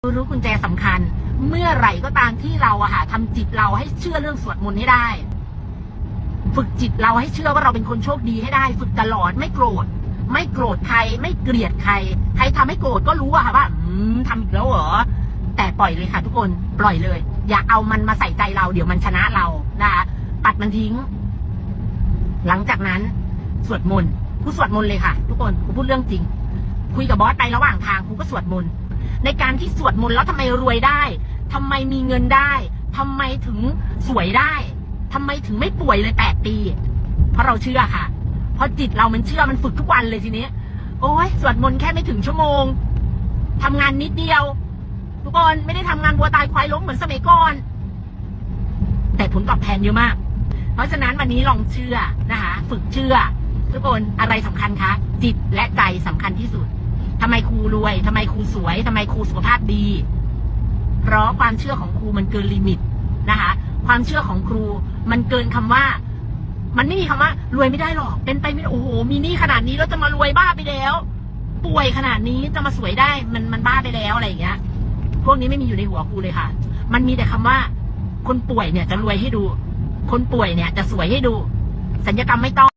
รู้กุญแจสำคัญ เมื่อไหร่ก็ตามที่เราอะค่ะทำจิตเราให้เชื่อเรื่องสวดมนต์ให้ได้ ฝึกจิตเราให้เชื่อว่าเราเป็นคนโชคดีให้ได้ ฝึกตลอดไม่โกรธ ไม่โกรธใคร ไม่เกลียดใคร ใครทำให้โกรธก็รู้อะค่ะว่า อืมทำอีกแล้วเหรอแต่ปล่อยเลยค่ะ ทุกคนปล่อยเลย อย่าเอามันมาใส่ใจเรา เดี๋ยวมันชนะเรานะคะปัดมันทิ้ง หลังจากนั้น สวดมนต์ครูสวดมนต์เลยค่ะ ทุกคนครูพูดเรื่องจริง คุยกับบอสไประหว่างทางครูก็สวดมนต์ ในการที่สวดมนต์แล้วทำไมรวยได้ ทำไมมีเงินได้ทำไมถึงสวยได้ทำไมถึงไม่ป่วยเลยแปดปี เพราะเราเชื่อค่ะ เพราะจิตเรามันเชื่อมันฝึกทุกวันเลยทีนี้ โอ้ยสวดมนต์แค่ไม่ถึงชั่วโมงทำงานนิดเดียว ทุกคนไม่ได้ทำงานวัวตายควายล้มเหมือนสมัยก่อน แต่ผลตอบแทนเยอะมาก เพราะฉะนั้นวันนี้ลองเชื่อนะคะ ฝึกเชื่อ ทุกคนอะไรสำคัญคะจิตและใจสำคัญที่สุด ทำไมครูรวยทำไมครูสวยทำไมครูสุขภาพดี เพราะความเชื่อของครูมันเกินลิมิตนะคะ ความเชื่อของครูมันเกินคำว่า มันไม่มีคำว่า รวยไม่ได้หรอก เป็นไปไม่ได้โอ้โห มีนี้ขนาดนี้แล้วจะมารวยบ้าไปแล้ว ป่วยขนาดนี้จะมาสวยได้ มันมันบ้าไปแล้วอะไรอย่างเงี้ย พวกนี้ไม่มีอยู่ในหัวครูเลยค่ะ มันมีแต่คำว่า คนป่วยเนี่ยจะรวยให้ดู คนป่วยเนี่ยจะสวยให้ดู สัญญกรรมไม่ต้อง